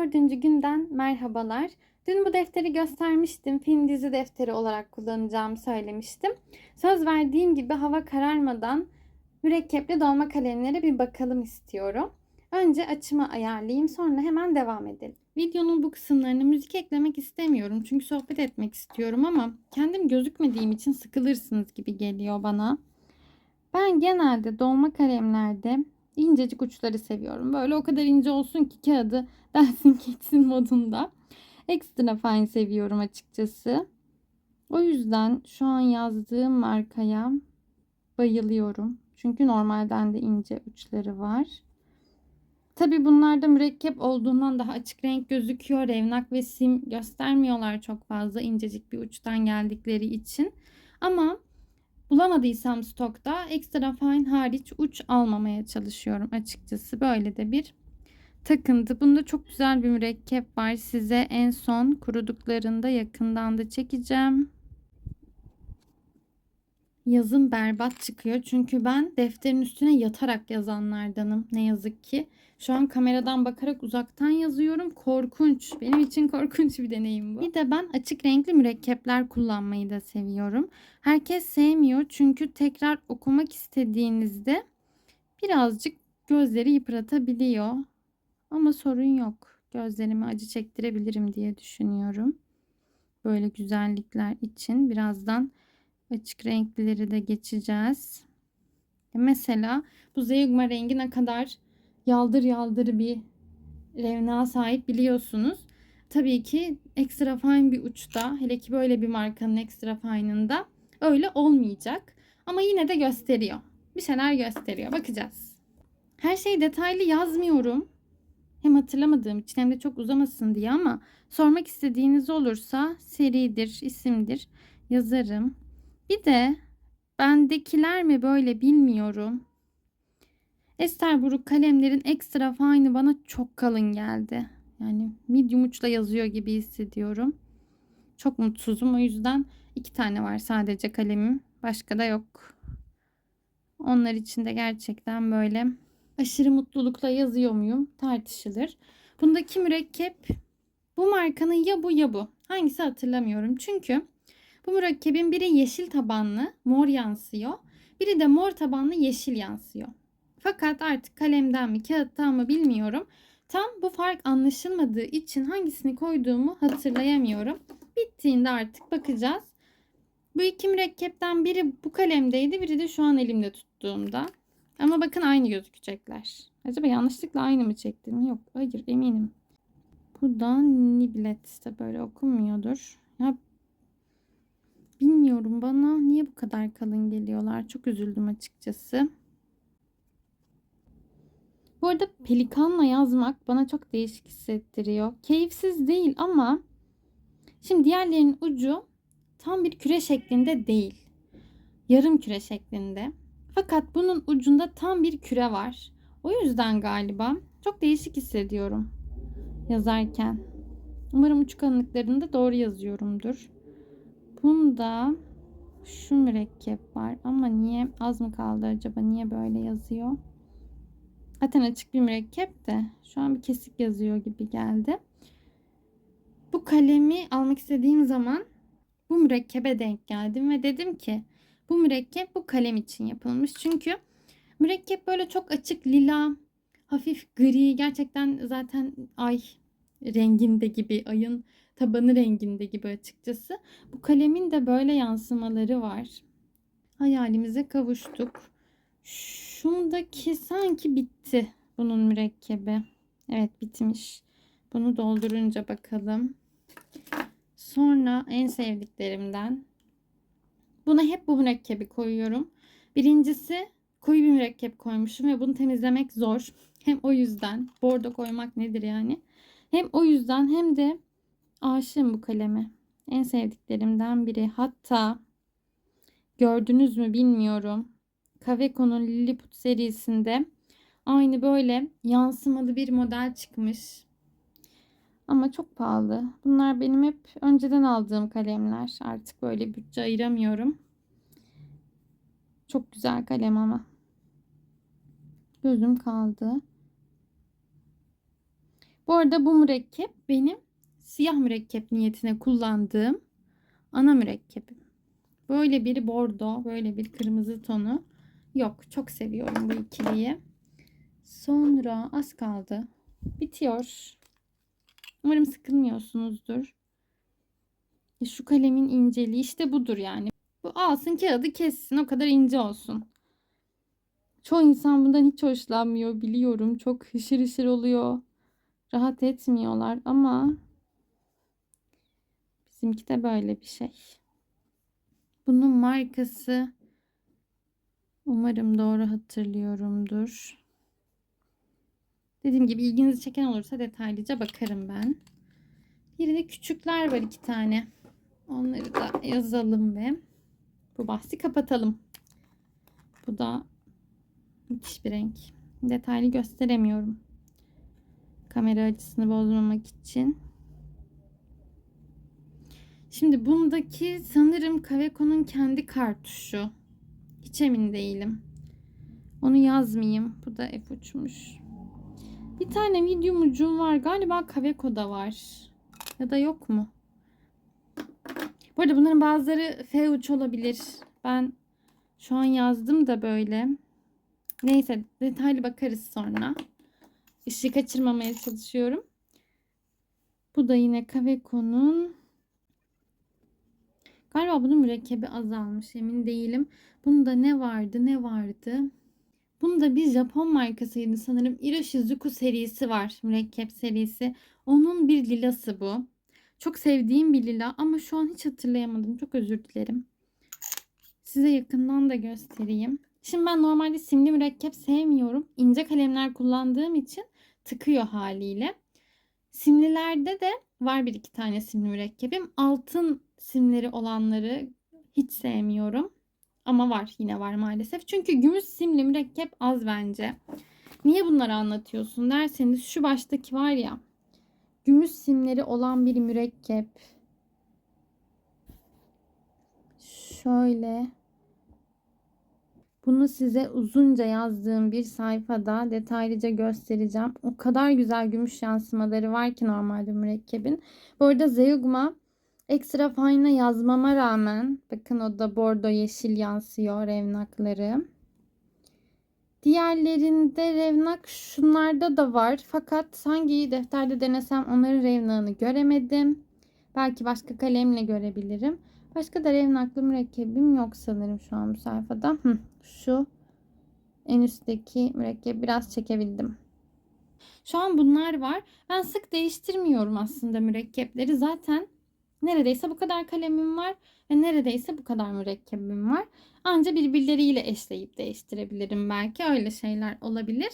dördüncü günden merhabalar. Dün bu defteri göstermiştim. Film dizi defteri olarak kullanacağımı söylemiştim. Söz verdiğim gibi hava kararmadan mürekkepli dolma kalemlere bir bakalım istiyorum. Önce açımı ayarlayayım sonra hemen devam edelim. Videonun bu kısımlarına müzik eklemek istemiyorum. Çünkü sohbet etmek istiyorum ama kendim gözükmediğim için sıkılırsınız gibi geliyor bana. Ben genelde dolma kalemlerde incecik uçları seviyorum. Böyle o kadar ince olsun ki kağıdı dersin geçsin modunda. Ekstra fine seviyorum açıkçası. O yüzden şu an yazdığım markaya bayılıyorum. Çünkü normalden de ince uçları var. Tabi bunlarda mürekkep olduğundan daha açık renk gözüküyor. Revnak ve sim göstermiyorlar çok fazla incecik bir uçtan geldikleri için. Ama bulamadıysam stokta ekstra fine hariç uç almamaya çalışıyorum açıkçası. Böyle de bir takıntı. Bunda çok güzel bir mürekkep var. Size en son kuruduklarında yakından da çekeceğim. Yazım berbat çıkıyor. Çünkü ben defterin üstüne yatarak yazanlardanım. Ne yazık ki. Şu an kameradan bakarak uzaktan yazıyorum. Korkunç. Benim için korkunç bir deneyim bu. Bir de ben açık renkli mürekkepler kullanmayı da seviyorum. Herkes sevmiyor çünkü tekrar okumak istediğinizde birazcık gözleri yıpratabiliyor. Ama sorun yok. Gözlerime acı çektirebilirim diye düşünüyorum. Böyle güzellikler için birazdan açık renklileri de geçeceğiz. Mesela bu Zeugma rengi ne kadar yaldır yaldır bir revna sahip biliyorsunuz. Tabii ki extra fine bir uçta hele ki böyle bir markanın extra fine'ında öyle olmayacak. Ama yine de gösteriyor. Bir şeyler gösteriyor. Bakacağız. Her şeyi detaylı yazmıyorum. Hem hatırlamadığım için hem de çok uzamasın diye ama sormak istediğiniz olursa seridir, isimdir yazarım. Bir de bendekiler mi böyle bilmiyorum. Esterbrook kalemlerin ekstra fine'ı bana çok kalın geldi. Yani medium uçla yazıyor gibi hissediyorum. Çok mutsuzum. O yüzden iki tane var sadece kalemim. Başka da yok. Onlar için de gerçekten böyle aşırı mutlulukla yazıyor muyum tartışılır. Bundaki mürekkep bu markanın ya bu ya bu. Hangisi hatırlamıyorum. Çünkü bu mürekkebin biri yeşil tabanlı mor yansıyor. Biri de mor tabanlı yeşil yansıyor. Fakat artık kalemden mi kağıttan mı bilmiyorum. Tam bu fark anlaşılmadığı için hangisini koyduğumu hatırlayamıyorum. Bittiğinde artık bakacağız. Bu iki mürekkepten biri bu kalemdeydi, biri de şu an elimde tuttuğumda. Ama bakın aynı gözükecekler. Acaba yanlışlıkla aynı mı çektim? Yok, hayır eminim. Bu da Niblet de böyle okunmuyordur. Ya bilmiyorum bana niye bu kadar kalın geliyorlar. Çok üzüldüm açıkçası. Bu arada pelikanla yazmak bana çok değişik hissettiriyor. Keyifsiz değil ama şimdi diğerlerinin ucu tam bir küre şeklinde değil. Yarım küre şeklinde. Fakat bunun ucunda tam bir küre var. O yüzden galiba çok değişik hissediyorum yazarken. Umarım uç kalınlıklarını doğru yazıyorumdur. Bunda şu mürekkep var ama niye az mı kaldı acaba? Niye böyle yazıyor? Zaten açık bir mürekkep de şu an bir kesik yazıyor gibi geldi. Bu kalemi almak istediğim zaman bu mürekkebe denk geldim ve dedim ki bu mürekkep bu kalem için yapılmış. Çünkü mürekkep böyle çok açık lila, hafif gri, gerçekten zaten ay renginde gibi, ayın tabanı renginde gibi açıkçası. Bu kalemin de böyle yansımaları var. Hayalimize kavuştuk. Şundaki sanki bitti bunun mürekkebi. Evet bitmiş. Bunu doldurunca bakalım. Sonra en sevdiklerimden. Buna hep bu mürekkebi koyuyorum. Birincisi koyu bir mürekkep koymuşum ve bunu temizlemek zor. Hem o yüzden bordo koymak nedir yani. Hem o yüzden hem de aşığım bu kaleme. En sevdiklerimden biri. Hatta gördünüz mü bilmiyorum. Kaveco'nun Lilliput serisinde aynı böyle yansımalı bir model çıkmış. Ama çok pahalı. Bunlar benim hep önceden aldığım kalemler. Artık böyle bütçe ayıramıyorum. Çok güzel kalem ama. Gözüm kaldı. Bu arada bu mürekkep benim siyah mürekkep niyetine kullandığım ana mürekkebim. Böyle bir bordo, böyle bir kırmızı tonu yok. Çok seviyorum bu ikiliyi. Sonra az kaldı. Bitiyor. Umarım sıkılmıyorsunuzdur. E, Şu kalemin inceliği işte budur yani. Bu alsın kağıdı kessin o kadar ince olsun. Çoğu insan bundan hiç hoşlanmıyor biliyorum. Çok hışır hışır oluyor. Rahat etmiyorlar ama bizimki de böyle bir şey. Bunun markası umarım doğru hatırlıyorumdur. Dediğim gibi ilginizi çeken olursa detaylıca bakarım ben. De küçükler var iki tane. Onları da yazalım ve bu bahsi kapatalım. Bu da müthiş bir renk. Detaylı gösteremiyorum. Kamera açısını bozmamak için. Şimdi bundaki sanırım Kaveco'nun kendi kartuşu. Hiç emin değilim. Onu yazmayayım. Bu da F uçmuş. Bir tane medium ucum var. Galiba Kaveco'da var. Ya da yok mu? Bu arada bunların bazıları F uç olabilir. Ben şu an yazdım da böyle. Neyse detaylı bakarız sonra. Işığı kaçırmamaya çalışıyorum. Bu da yine Kaveco'nun Galiba bunun mürekkebi azalmış emin değilim. Bunda ne vardı ne vardı? Bunda bir Japon markasıydı sanırım. Iroshizuku serisi var. Mürekkep serisi. Onun bir lilası bu. Çok sevdiğim bir lila ama şu an hiç hatırlayamadım. Çok özür dilerim. Size yakından da göstereyim. Şimdi ben normalde simli mürekkep sevmiyorum. İnce kalemler kullandığım için tıkıyor haliyle. Simlilerde de var bir iki tane simli mürekkebim. Altın simleri olanları hiç sevmiyorum. Ama var yine var maalesef. Çünkü gümüş simli mürekkep az bence. Niye bunları anlatıyorsun derseniz şu baştaki var ya. Gümüş simleri olan bir mürekkep. Şöyle. Bunu size uzunca yazdığım bir sayfada detaylıca göstereceğim. O kadar güzel gümüş yansımaları var ki normalde mürekkebin. Bu arada Zeugma ekstra fine yazmama rağmen bakın o da bordo yeşil yansıyor revnakları. Diğerlerinde revnak şunlarda da var. Fakat hangi defterde denesem onların revnağını göremedim. Belki başka kalemle görebilirim. Başka da revnaklı mürekkebim yok sanırım şu an bu sayfada. Hı, şu en üstteki mürekkep biraz çekebildim. Şu an bunlar var. Ben sık değiştirmiyorum aslında mürekkepleri. Zaten neredeyse bu kadar kalemim var ve neredeyse bu kadar mürekkebim var. Anca birbirleriyle eşleyip değiştirebilirim belki. Öyle şeyler olabilir.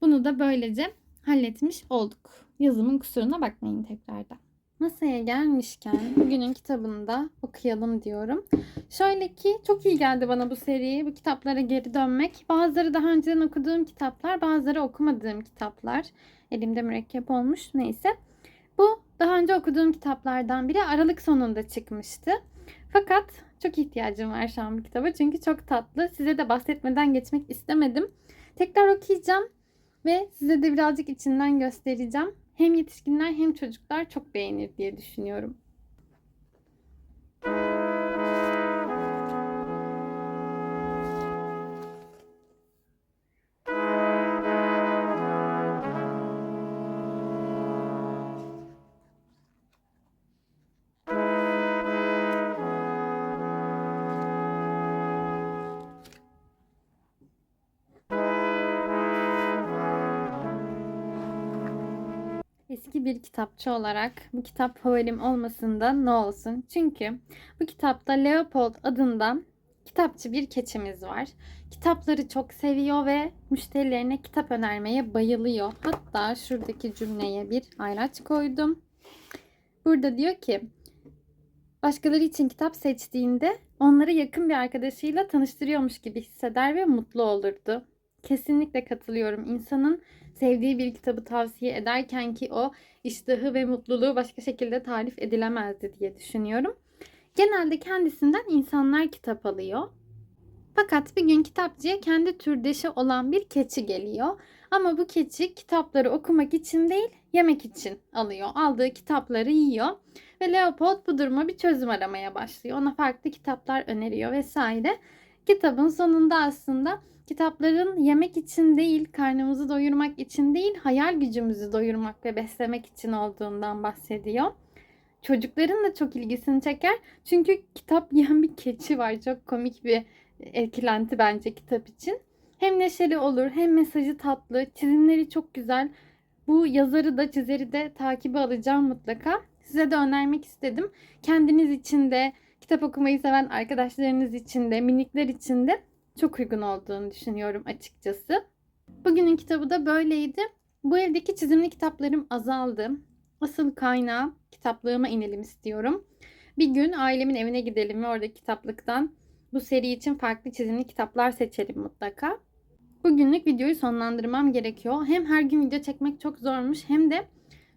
Bunu da böylece halletmiş olduk. Yazımın kusuruna bakmayın tekrardan. Masaya gelmişken bugünün kitabını da okuyalım diyorum. Şöyle ki çok iyi geldi bana bu seri, bu kitaplara geri dönmek. Bazıları daha önceden okuduğum kitaplar, bazıları okumadığım kitaplar. Elimde mürekkep olmuş neyse. Bu daha önce okuduğum kitaplardan biri Aralık sonunda çıkmıştı. Fakat çok ihtiyacım var şu an bu kitaba çünkü çok tatlı. Size de bahsetmeden geçmek istemedim. Tekrar okuyacağım ve size de birazcık içinden göstereceğim. Hem yetişkinler hem çocuklar çok beğenir diye düşünüyorum. Eski bir kitapçı olarak bu kitap favorim olmasında ne olsun? Çünkü bu kitapta Leopold adında kitapçı bir keçimiz var. Kitapları çok seviyor ve müşterilerine kitap önermeye bayılıyor. Hatta şuradaki cümleye bir ayraç koydum. Burada diyor ki başkaları için kitap seçtiğinde onları yakın bir arkadaşıyla tanıştırıyormuş gibi hisseder ve mutlu olurdu. Kesinlikle katılıyorum. İnsanın sevdiği bir kitabı tavsiye ederken ki o iştahı ve mutluluğu başka şekilde tarif edilemezdi diye düşünüyorum. Genelde kendisinden insanlar kitap alıyor. Fakat bir gün kitapçıya kendi türdeşi olan bir keçi geliyor. Ama bu keçi kitapları okumak için değil, yemek için alıyor. Aldığı kitapları yiyor ve Leopold bu duruma bir çözüm aramaya başlıyor. Ona farklı kitaplar öneriyor vesaire. Kitabın sonunda aslında kitapların yemek için değil, karnımızı doyurmak için değil, hayal gücümüzü doyurmak ve beslemek için olduğundan bahsediyor. Çocukların da çok ilgisini çeker. Çünkü kitap yiyen bir keçi var. Çok komik bir eklenti bence kitap için. Hem neşeli olur hem mesajı tatlı. Çizimleri çok güzel. Bu yazarı da çizeri de takibi alacağım mutlaka. Size de önermek istedim. Kendiniz için de, kitap okumayı seven arkadaşlarınız için de, minikler için de çok uygun olduğunu düşünüyorum açıkçası. Bugünün kitabı da böyleydi. Bu evdeki çizimli kitaplarım azaldı. Asıl kaynağı kitaplığıma inelim istiyorum. Bir gün ailemin evine gidelim ve oradaki kitaplıktan bu seri için farklı çizimli kitaplar seçelim mutlaka. Bugünlük videoyu sonlandırmam gerekiyor. Hem her gün video çekmek çok zormuş hem de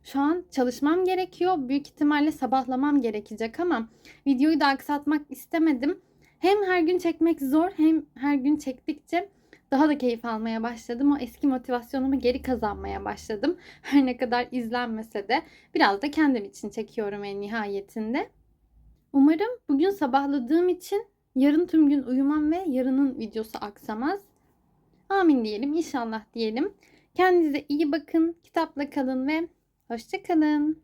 şu an çalışmam gerekiyor. Büyük ihtimalle sabahlamam gerekecek ama videoyu da aksatmak istemedim. Hem her gün çekmek zor hem her gün çektikçe daha da keyif almaya başladım. O eski motivasyonumu geri kazanmaya başladım. Her ne kadar izlenmese de biraz da kendim için çekiyorum en nihayetinde. Umarım bugün sabahladığım için yarın tüm gün uyumam ve yarının videosu aksamaz. Amin diyelim, inşallah diyelim. Kendinize iyi bakın, kitapla kalın ve hoşça kalın.